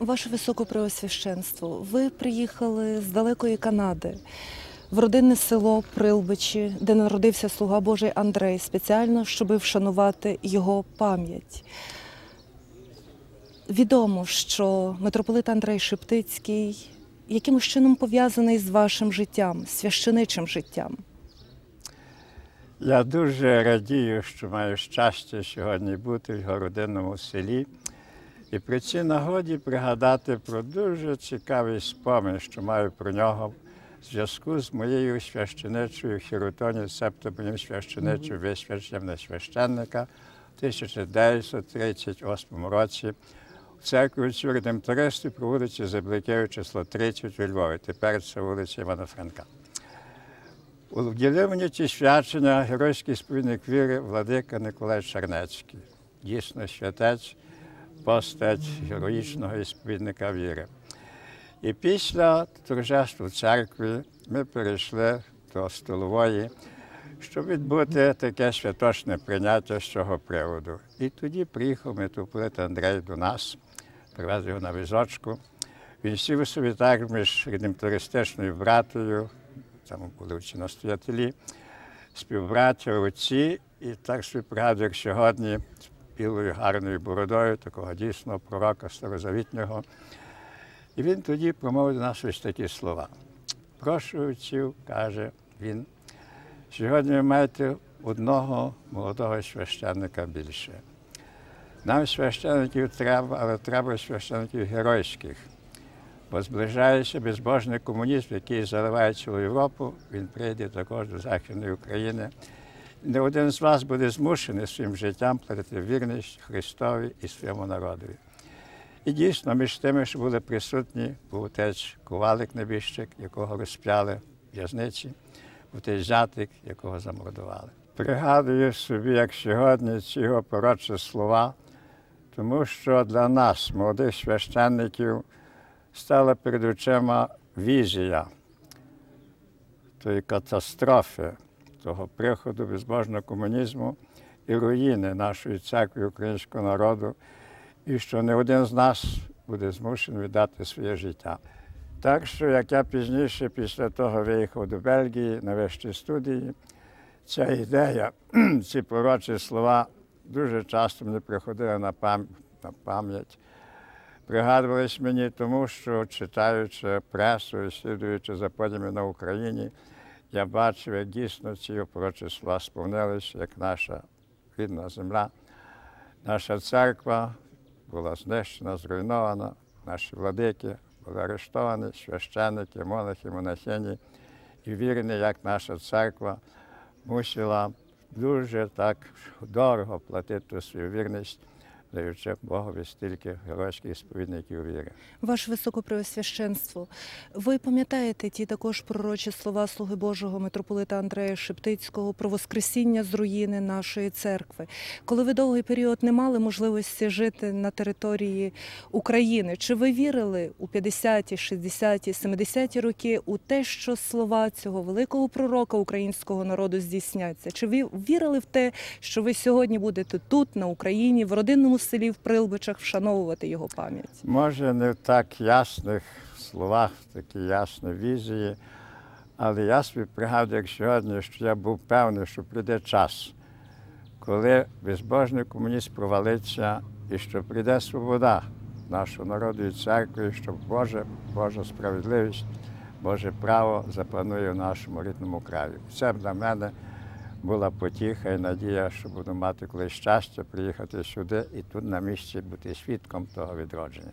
Ваше Високопреосвященство, ви приїхали з далекої Канади в родинне село Прилбичі, де народився слуга Божий Андрей, спеціально, щоб вшанувати його пам'ять. Відомо, що митрополит Андрей Шептицький якимось чином пов'язаний з вашим життям, священичим життям. Я дуже радію, що маю щастя сьогодні бути в його родинному селі. І при цій нагоді пригадати про дуже цікавий спомин, що маю про нього в зв'язку з моєю священичою хіротоні, себто моїм священичим висвяченням на священника в 1938 році в церкві отцю Редемтористу по вулиці Забликею, число 30 у Львові. Тепер це вулиця Івана Франка. Уділив мені ці свячення геройський сповідник віри владика Николай Чернецький. Дійсно, святець, постать героїчного ісповідника віри. І після торжества в церкві ми перейшли до столової, щоб відбути таке святочне прийняття з цього приводу. І тоді приїхав митрополит Андрей до нас, привез його на візочку. Він сів собі так між редемтористичною братою, там були всі настоятелі, співбраття, отці, і так собі пригадую, як сьогодні білою гарною бородою, такого дійсного пророка старозавітнього. І він тоді промовив до нас ось такі слова. Прошу отців, каже він, сьогодні ви маєте одного молодого священника більше. Нам священників треба, але треба священників геройських. Бо зближається безбожний комунізм, який заливає цілу Європу, він прийде також до Західної України. Не один з вас буде змушений своїм життям платити вірність Христові і своєму народові. І дійсно, між тими, що були присутні, був отець Ковалик Небіщик, якого розп'яли в'язниці, отець Зятик, якого замордували. Пригадую собі, як сьогодні ці його пророчі слова, тому що для нас, молодих священників, стала перед очима візія тої катастрофи, того приходу безбожного комунізму і руїни нашої церкви українського народу, і що не один з нас буде змушений віддати своє життя. Так що, як я пізніше, після того виїхав до Бельгії на вищі студії, ця ідея, ці пророчі слова дуже часто мені приходили на пам- на пам'ять пригадувались мені, тому що читаючи пресу і слідуючи за подіями на Україні, я бачив, як дійсно ці пророчі слова сповнилися, як наша рідна земля, наша церква була знищена, зруйнована, наші владики були арештовані, священники, монахи, монахині, і вірні, як наша церква мусила дуже так дорого платити свою вірність даючи Богові стільки геройських сповідників віри. Ваше Високопреосвященство, ви пам'ятаєте ті також пророчі слова слуги Божого митрополита Андрея Шептицького про воскресіння з руїни нашої церкви, коли ви довгий період не мали можливості жити на території України. Чи ви вірили у 50-ті, 60-ті, 70-ті роки у те, що слова цього великого пророка українського народу здійсняться? Чи ви вірили в те, що ви сьогодні будете тут, на Україні, в родинному селі в Прилбичах, вшановувати його пам'ять? Може, не в так ясних словах, в такій ясній візії, але я собі пригадую, як сьогодні, що я був певний, що прийде час, коли безбожний комуніст провалиться і що прийде свобода нашого народу і церкви, і що Боже, Божа справедливість, Боже право запанує в нашому рідному краї. Це для мене була потіха і надія, що буду мати колись щастя приїхати сюди і тут на місці бути свідком того відродження.